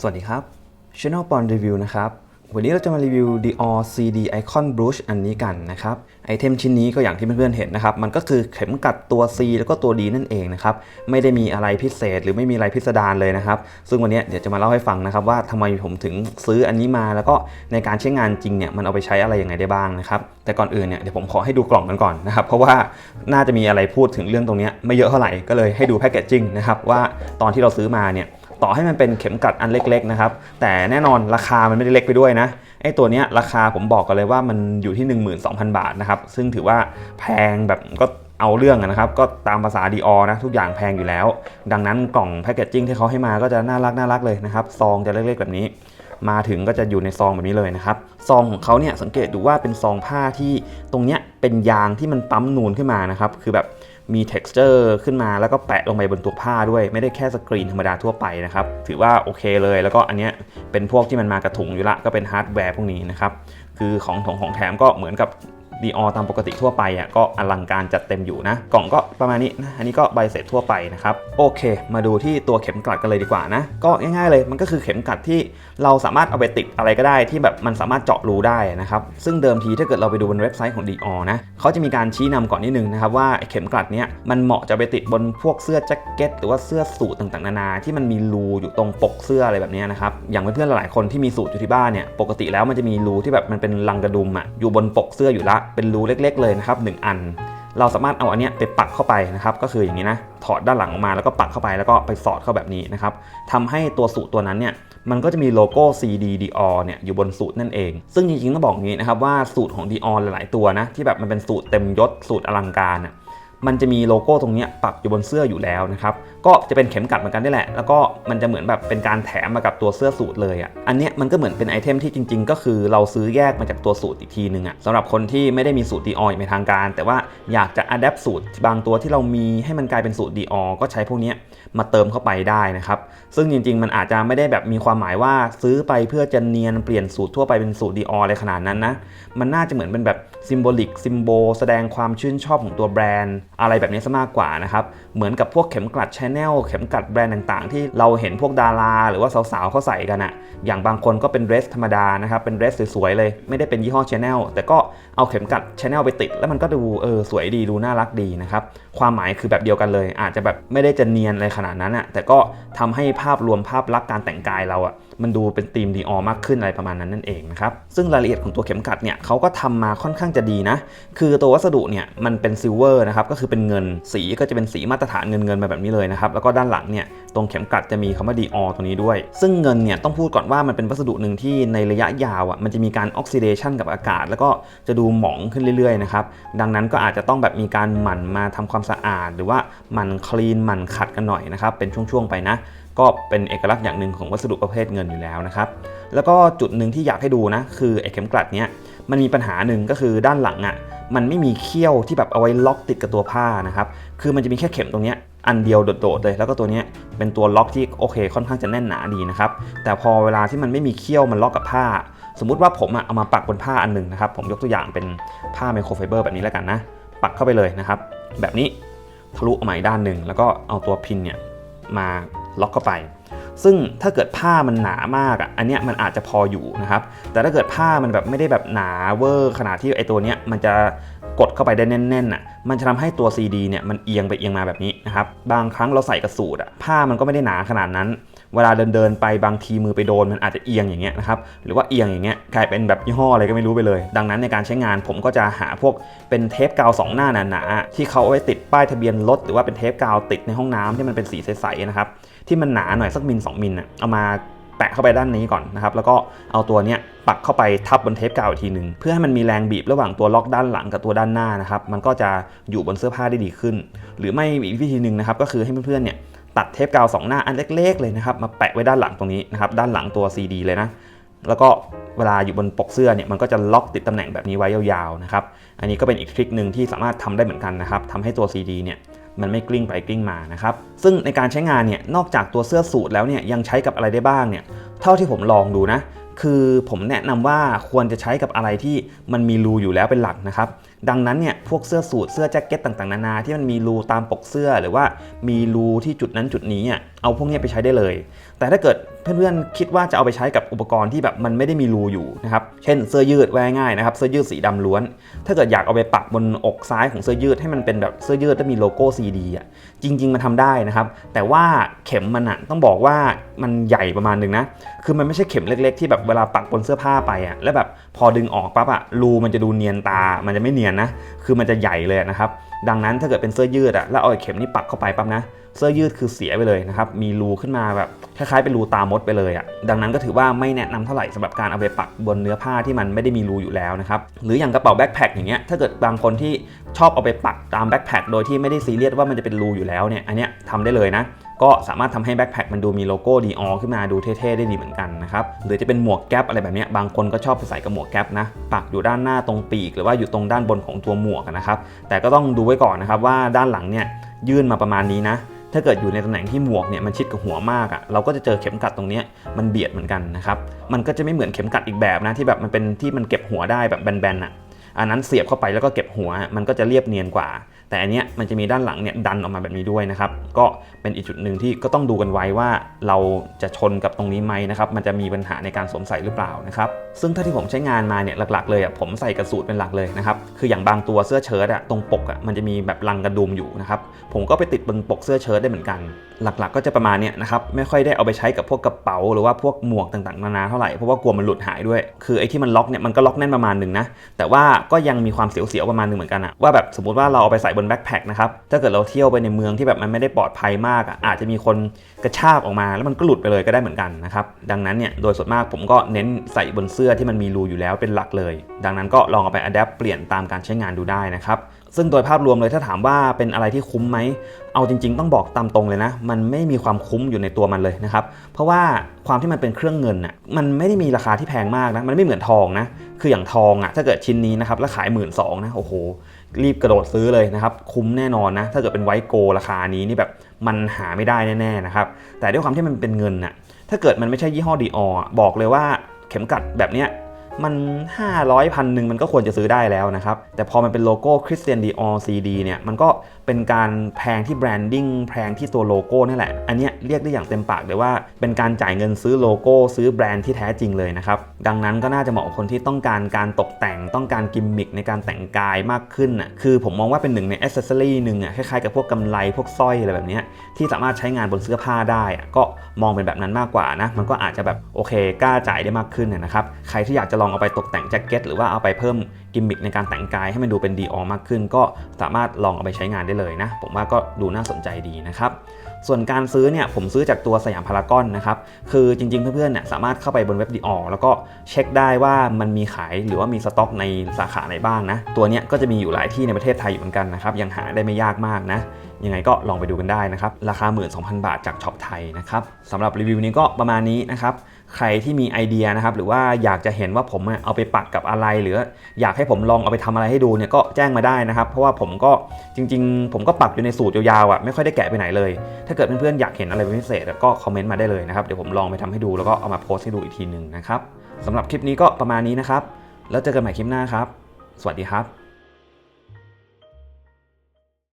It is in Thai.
สวัสดีครับ Channel Pon Review นะครับ วันนี้เราจะมารีวิว Dior CD Icon Brush อันนี้กันนะครับ ไอเทมชิ้นนี้ก็อย่างที่เพื่อนๆเห็นนะครับ มันก็คือเข็มกัดตัว C แล้วก็ตัว D นั่นเองนะครับ ไม่ได้มีอะไรพิเศษหรือไม่มีอะไรพิสดารเลยนะครับ ซึ่งวันนี้เดี๋ยวจะมาเล่าให้ฟังนะครับว่าทำไมผมถึงซื้ออันนี้มาแล้วก็ในการใช้งานจริงเนี่ยมันเอาไปใช้อะไรยังไงได้บ้างนะครับ แต่ก่อนอื่นเนี่ยเดี๋ยวผมขอให้ดูกล่องกันก่อนนะครับ เพราะว่าน่าจะมีอะไรพูดถึงเรื่องตรงนี้ไม่เยอะเท่าไหร่ก็เลยให้ดูแพคเกจจิ้งนะครับว่าตอนที่เราซื้อมาเนี่ย ต่อให้มันเป็นเข็มกลัดอันเล็กๆนะครับแต่แน่นอนราคามันไม่ได้เล็กไปด้วยนะไอ้ตัวเนี้ยราคาผมบอกกันเลยว่ามันอยู่ที่ 12,000 บาทนะครับซึ่งถือว่าแพงแบบก็เอาเรื่องนะครับก็ตามภาษาดีออนะทุกอย่างแพงอยู่แล้ว ดังนั้นกล่องแพคเกจจิ้งที่เขาให้มาก็จะน่ารักน่ารักเลยนะครับซองจะเล็กๆแบบนี้ มาถึงก็จะอยู่ในซองแบบนี้เลยนะครับซองของเขาเนี่ยสังเกตดูว่าเป็นซองผ้าที่ตรงเนี้ยเป็นยางที่มันปั๊มนูนขึ้นมานะครับคือแบบ มี texture ขึ้นมาแล้วก็แปะลงไปบนตัวผ้าด้วยไม่ได้แค่สกรีนธรรมดาทั่วไปนะครับ ถือว่าโอเคเลย แล้วก็อันเนี้ยเป็นพวกที่มันมากระถุงอยู่ละก็เป็นฮาร์ดแวร์พวกนี้นะครับ คือของถงของแถมก็เหมือนกับ ดีออตามปกติทั่วไปอะก็อลังการจัดเต็มอยู่นะ กล่องก็ประมาณนี้นะ อันนี้ก็ใบเสร็จทั่วไปนะครับ โอเค มาดูที่ตัวเข็มกลัดกันเลยดีกว่านะ ก็ง่ายๆเลย มันก็คือเข็มกลัดที่เราสามารถเอาไปติดอะไรก็ได้ที่แบบมันสามารถเจาะรูได้นะครับ ซึ่งเดิมทีถ้าเกิดเราไปดูบนเว็บไซต์ของ Dior นะเขาจะมีการชี้นำก่อนนิดนึงนะครับว่าเข็มกลัดเนี้ยมันเหมาะจะไปติดบนพวกเสื้อแจ็คเก็ตหรือว่าเสื้อสูทต่างๆนานา ที่มันมีรูอยู่ตรงปกเสื้ออะไรแบบนี้นะครับ อย่างเพื่อนๆหลายคนที่มีสูทอยู่ที่บ้านเนี่ย ปกติแล้วมันจะมีรูที่แบบมันเป็นรังกระดุมอะอยู่บนปกเสื้ออยู่ละเป็นรูเล็ก ๆ เลยนะครับหนึ่งอัน เราสามารถเอาอันเนี้ยไปปักเข้าไปนะครับ ก็คืออย่างนี้นะถอดด้านหลังออกมาแล้วก็ปักเข้าไปแล้วก็ไปสอดเข้าแบบนี้นะครับทำให้ตัวสูตรตัวนั้นเนี่ยมันก็จะมีโลโก้ CD Dior เนี่ยอยู่บนสูตรนั่นเอง ซึ่งจริงๆต้องบอกงี้นะครับว่าสูตรของ Dior หลายๆตัวนะที่แบบมันเป็นสูตรเต็มยศสูตรอลังการน่ะ มันจะมีโลโก้ตรงนี้ปักอยู่บนเสื้ออยู่แล้วนะครับก็จะเป็นเข็มกัดเหมือนกันนี่แหละ แล้วก็มันจะเหมือนแบบเป็นการแถมมากับตัวเสื้อสูทเลยอะอันเนี้ยมันก็เหมือนเป็นไอเทมที่จริง ๆ ก็คือเราซื้อแยกมาจากตัวสูตรอีกทีนึงอะสำหรับคนที่ไม่ได้มีสูตร Dior อย่างเป็นทางการ แต่ว่าอยากจะอัดแอปสูตรบางตัวที่เรามีให้มันกลายเป็นสูตร Dior ก็ใช้พวกนี้มาเติมเข้าไปได้นะครับซึ่งจริง ๆ มันอาจจะไม่ได้แบบมีความหมายว่าซื้อไปเพื่อจะเนียนเปลี่ยนสูตรทั่วไปเป็นสูตร Dior อะไรขนาดนั้นนะมันน่าจะเหมือนเป็นแบบซิมโบลิกซิมโบแสดงความชื่นชอบของตัวแบรนด์ อะไรแบบนี้ซะมากกว่านะครับเหมือนกับพวกเข็มกลัดชาแนลเข็มกลัดแบรนด์ต่างๆ ที่เราเห็นพวกดารา หรือว่าสาวๆเขาใส่กันอะอย่างบางคนก็เป็นเดรสธรรมดานะครับเป็นเดรสสวยๆเลยไม่ได้เป็นยี่ห้อชาแนลแต่ก็เอาเข็มกลัดชาแนลไปติด แล้วมันก็ดูเออสวยดีดูน่ารักดีนะครับความหมายคือแบบเดียวกันเลย อาจจะแบบไม่ได้จะเนียนอะไรขนาดนั้นอะแต่ก็ทำให้ภาพรวมภาพลักษณ์การแต่งกายเราอะมันดูเป็นธีมดีออมากขึ้นอะไรประมาณนั้นนั่นเองนะครับซึ่งรายละเอียดของตัวเข็มกัดเนี่ยเขาก็ทำมาค่อนข้างจะดีนะ คือตัววัสดุเนี่ยมันเป็นซิลเวอร์นะครับก็คือเป็นเงินสีก็จะเป็นสีมาตรฐานเงินเงินมาแบบนี้เลยนะครับแล้วก็ด้านหลังเนี่ยตรงเข็มกลัดจะมีคำว่าดีออตรงนี้ด้วย ซึ่งเงินเนี่ยต้องพูดก่อนว่ามันเป็นวัสดุหนึ่งที่ในระยะยาวอะมันจะมีการออกซิเดชันกับอากาศ แล้วก็จะดูหมองขึ้นเรื่อยๆนะครับดังนั้นก็อาจจะต้องแบบมีการหมั่นมาทำความสะอาด หรือว่ามันคลีนมันขัดกันหน่อยนะครับเป็นช่วงๆไปนะ ก็เป็นเอกลักษณ์อย่างหนึ่งของวัสดุประเภทเงินอยู่แล้วนะครับแล้วก็จุดหนึ่งที่อยากให้ดูนะคือไอ้เข็มกลัดเนี้ยมันมีปัญหาหนึ่งก็คือด้านหลังอะ่ะมันไม่มีเขี้ยวที่แบบเอาไว้ล็อกติดกับตัวผ้านะครับคือมันจะมีแค่เข็มตรงเนี้ยอันเดียวโดดๆเลย แล้วก็ตัวนี้เป็นตัวล็อกที่โอเค ค่อนข้างจะแน่นหนาดีนะครับ แต่พอเวลาที่มันไม่มีเขี้ยวมันล็อกกับผ้า สมมุติว่าผมอะเอามาปักบนผ้าอันหนึ่งนะครับ ผมยกตัวอย่างเป็นผ้าไมโครไฟเบอร์แบบนี้แล้วกันนะ ปักเข้าไปเลยนะครับ แบบนี้ทะลุออกมาอีกด้านหนึ่งแล้วก็เอาตัวพินเนี่ยมาล็อกเข้าไป ซึ่งถ้าเกิดผ้ามันหนามากอะอันเนี้ยมันอาจจะพออยู่นะครับ แต่ถ้าเกิดผ้ามันแบบไม่ได้แบบหนาเวอร์ขนาดที่ไอตัวเนี้ยมันจะกดเข้าไปได้แน่นๆอะ มันจะทำให้ตัว CD เนี่ยมันเอียงไปเอียงมาแบบนี้นะครับ บางครั้งเราใส่กระสูตรอะผ้ามันก็ไม่ได้หนาขนาดนั้น เวลาเดินเดินไปบางทีมือไปโดนมันอาจจะเอียงอย่างเงี้ยนะครับหรือว่าเอียงอย่างเงี้ยกลายเป็นแบบยี่ห้ออะไรก็ไม่รู้ไปเลย ดังนั้นในการใช้งานผมก็จะหาพวกเป็นเทปกาวสองหน้าหนาๆที่เขาเอาไว้ติดป้ายทะเบียนรถหรือว่าเป็นเทปกาวติดในห้องน้ำที่มันเป็นสีใสๆนะครับที่มันหนาหน่อยสักมิล2มิลน่ะเอามาแปะเข้าไปด้านนี้ก่อนนะครับแล้วก็เอาตัวเนี้ยปักเข้าไปทับบนเทปกาวอีกทีหนึ่งเพื่อให้มันมีแรงบีบระหว่างตัวล็อกด้านหลังกับตัวด้านหน้านะครับมันก็จะอยู่บนเสื้อผ้าได้ดีขึ้น หรือไม่อีกวิธีหนึ่งนะครับก็คือให้เพื่อนๆเนี่ย ตัดเทปกาวสองหน้าอันเล็กๆเลยนะครับมาแปะไว้ด้านหลังตรงนี้นะครับด้านหลังตัว CD เลยนะแล้วก็เวลาอยู่บนปกเสื้อเนี่ยมันก็จะล็อกติดตำแหน่งแบบนี้ไว้ยาวๆนะครับอันนี้ก็เป็นอีกทริคหนึ่งที่สามารถทำได้เหมือนกันนะครับทำให้ตัว CD เนี่ยมันไม่กลิ้งไปกลิ้งมานะครับซึ่งในการใช้งานเนี่ยนอกจากตัวเสื้อสูทแล้วเนี่ยยังใช้กับอะไรได้บ้างเนี่ยเท่าที่ผมลองดูนะคือผมแนะนำว่าควรจะใช้กับอะไรที่มันมีรูอยู่แล้วเป็นหลักนะครับ ดังนั้นเนี่ยพวกเสื้อสูทเสื้อแจ็คเก็ตต่างๆนานาที่มันมีรูตามปกเสื้อหรือว่ามีรูที่จุดนั้นจุดนี้อะ เอาพวกนี้ไปใช้ได้เลย แต่ถ้าเกิดเพื่อนๆคิดว่าจะเอาไปใช้กับอุปกรณ์ที่แบบมันไม่ได้มีรูอยู่นะครับเช่นเสื้อยืดแวง่ายนะครับเสื้อยืดสีดำล้วน ถ้าเกิดอยากเอาไปปักบนอกซ้ายของเสื้อยืดให้มันเป็นแบบเสื้อยืดที่มีโลโก้ CD อะจริง ๆ มันทำได้นะครับ แต่ว่าเข็มมันอะต้องบอกว่ามันใหญ่ประมาณหนึ่งนะคือมันไม่ใช่เข็มเล็ก ๆ ที่แบบเวลาปักบนเสื้อผ้าไปอะแล้วแบบพอดึงออกปั๊บอะรูมันจะดูเนียนตา มันจะไม่เนียนนะคือมันจะใหญ่เลยนะครับ ดังนั้นถ้าเกิดเป็นเสื้อยืดอะแล้วเอาไอ้เข็มนี่ปักเข้าไปปั๊บนะเสื้อยืดคือเสียไปเลยนะครับ มีรูขึ้นมาแบบคล้ายๆเป็นรูตามดไปเลยอะ ดังนั้นก็ถือว่าไม่แนะนำเท่าไหร่สำหรับการเอาไปปักบนเนื้อผ้าที่มันไม่ได้มีรูอยู่แล้วนะครับ หรืออย่างกระเป๋าแบ็คแพคอย่างเงี้ย ถ้าเกิดบางคนที่ ชอบเอาไปปักตามแบ็คแพคโดยที่ไม่ได้ซีเรียสว่ามันจะเป็นรูอยู่แล้วเนี่ยอันเนี้ยทำได้เลยนะ ก็สามารถทำให้แบ็คแพคมันดูมีโลโก้ดีออขึ้นมาดูเท่ๆได้ดีเหมือนกันนะครับหรือจะเป็นหมวกแก๊ปอะไรแบบเนี้ยบางคนก็ชอบไปใส่กับหมวกแก๊ปนะปักอยู่ด้านหน้าตรงปีก หรือว่าอยู่ตรงด้านบนของตัวหมวกนะครับแต่ก็ต้องดูไว้ก่อนนะครับว่าด้านหลังเนี่ยยื่นมาประมาณนี้นะถ้าเกิดอยู่ในตำแหน่งที่หมวกเนี่ยมันชิดกับหัวมากอะ่ะเราก็จะเจอเข็มกัดตรงนี้มันเบียดเหมือนกันนะครับมันก็จะไม่เหมือนเข็มกัดอีกแบบนะที่แบบมันเป็นที่มันเก็บหัวได้แบบแบนๆอะ อันนั้นเสียบเข้าไปแล้วก็เก็บหัวมันก็จะเรียบเนียนกว่า แต่อันเนี้ยมันจะมีด้านหลังเนี่ยดันออกมาแบบนี้ด้วยนะครับ ก็เป็นอีกจุดหนึ่งที่ก็ต้องดูกันไว้ว่าเราจะชนกับตรงนี้ไหมนะครับ มันจะมีปัญหาในการสวมใส่หรือเปล่านะครับ ซึ่งถ้าที่ผมใช้งานมาเนี่ยหลักๆเลยอะผมใส่กระสูตรเป็นหลักเลยนะครับ คืออย่างบางตัวเสื้อเชิ้ตอะตรงปกอะมันจะมีแบบรังกระดุมอยู่นะครับ ผมก็ไปติดบนปกเสื้อเชิ้ตได้เหมือนกัน หลักๆ ก็จะประมาณเนี้ยนะครับ ไม่ค่อยได้เอาไปใช้กับพวกกระเป๋า หรือว่าพวกหมวกต่างๆนานาเท่าไหร่ เพราะว่ากลัวมันหลุดหายด้วย คือไอ้ที่มันล็อกเนี่ยมันก็ล็อกแน่นประมาณหนึ่งนะ แต่ว่าก็ยังมีความเสียวๆประมาณหนึงเหมือนกันอะว่าแบบสมมติว่าเราเอาไปใส่บนแบ็คแพคนะครับ ถ้าเกิดเราเที่ยวไปในเมืองที่แบบมันไม่ได้ปลอดภัยมากอะอาจจะมีคนกระชากออกมา แล้วมันก็หลุดไปเลยก็ได้เหมือนกันนะครับ ดังนั้นเนี่ยโดยส่วนมากผมก็เน้นใส่บนเสื้อที่มันมีรูอยู่แล้วเป็นหลักเลย ดังนั้นก็ลองเอาไปอัดแอปเปลี่ยนตามการใช้งานดูได้นะครับซึ่งโดยภาพรวมเลยถ้าถามว่าเป็นอะไรที่คุ้มไหม เอาจริง ๆ ต้องบอกตามตรงเลยนะ มันไม่มีความคุ้มอยู่ในตัวมันเลยนะครับ เพราะว่าความที่มันเป็นเครื่องเงินน่ะ มันไม่ได้มีราคาที่แพงมากนะ มันไม่เหมือนทองนะ คืออย่างทองอะ ถ้าเกิดชิ้นนี้นะครับแล้วขายหมื่นสองนะ โอ้โห รีบกระโดดซื้อเลยนะครับ คุ้มแน่นอนนะ ถ้าเกิดเป็นไวโกลราคานี้นี่แบบมันหาไม่ได้แน่ๆนะครับ แต่ด้วยความที่มันเป็นเงินน่ะถ้าเกิดมันไม่ใช่ยี่ห้อดีออบอกเลยว่าเข็มกัดแบบเนี้ย มัน 500พันหนึ่งมันก็ควรจะซื้อได้แล้วนะครับ แต่พอมันเป็นโลโก้คริสเตียนดีออซีดีเนี่ย มันก็เป็นการแพงที่แบรนดิ้งแพงที่ตัวโลโก้นี่แหละ อันนี้เรียกได้อย่างเต็มปากเลยว่า เป็นการจ่ายเงินซื้อโลโก้ซื้อแบรนด์ที่แท้จริงเลยนะครับ ดังนั้นก็น่าจะเหมาะกับคนที่ต้องการการตกแต่งต้องการกิมมิคในการแต่งกายมากขึ้นน่ะคือผมมองว่าเป็นหนึ่งในอ c เซสซอรี่หนึ่งอะคล้ายๆกับพวกกำไลพวกสร้อยอะไรแบบนี้ที่สามารถใช้งานบนเสื้อผ้าได้อะก็มองเป็นแบบนั้นมากกว่านะมันก็อาจจะแบบโอเคกล้าจ่ายได้มากขึ้นนะครับใครที่อยากจะลองเอาไปตกแต่งแจ็คเก็ตหรือว่าเอาไปเพิ่มกิมมิคในการแต่งกายให้มันดูเป็นดีออมากขึ้น ก็สามารถลองเอาไปใช้งานได้เลยนะ ผมว่าก็ดูน่าสนใจดีนะครับส่วนการซื้อเนี่ยผมซื้อจากตัวสยามพารากอนนะครับคือจริงๆเพื่อนๆเนี่ยสามารถเข้าไปบนเว็บดีออแล้วก็เช็คได้ว่ามันมีขายหรือว่ามีสต็อกในสาขาไหนบ้างนะตัวเนี้ยก็จะมีอยู่หลายที่ในประเทศไทยอยู่เหมือนกันนะครับยังหาได้ไม่ยากมากนะยังไงก็ลองไปดูกันได้นะครับราคา 12,000 บาทจากช็อปไทยนะครับสำหรับรีวิวนี้ก็ประมาณนี้นะครับ ใครที่มีไอเดียนะครับหรือว่าอยากจะเห็นว่าผมเอาไปปักกับอะไร หรืออยากให้ผมลองเอาไปทำอะไรให้ดูเนี่ยก็แจ้งมาได้นะครับ เพราะว่าผมก็จริง ๆ ผมก็ปักอยู่ในสูตรยาวๆอะไม่ค่อยได้แกะไปไหนเลย ถ้าเกิดเพื่อนๆอยากเห็นอะไรเป็นพิเศษก็คอมเมนต์มาได้เลยนะครับเดี๋ยวผมลองไปทำให้ดูแล้วก็เอามาโพสต์ให้ดูอีกทีหนึ่งนะครับสำหรับคลิปนี้ก็ประมาณนี้นะครับ แล้วเจอกันใหม่คลิปหน้าครับ สวัสดีครับ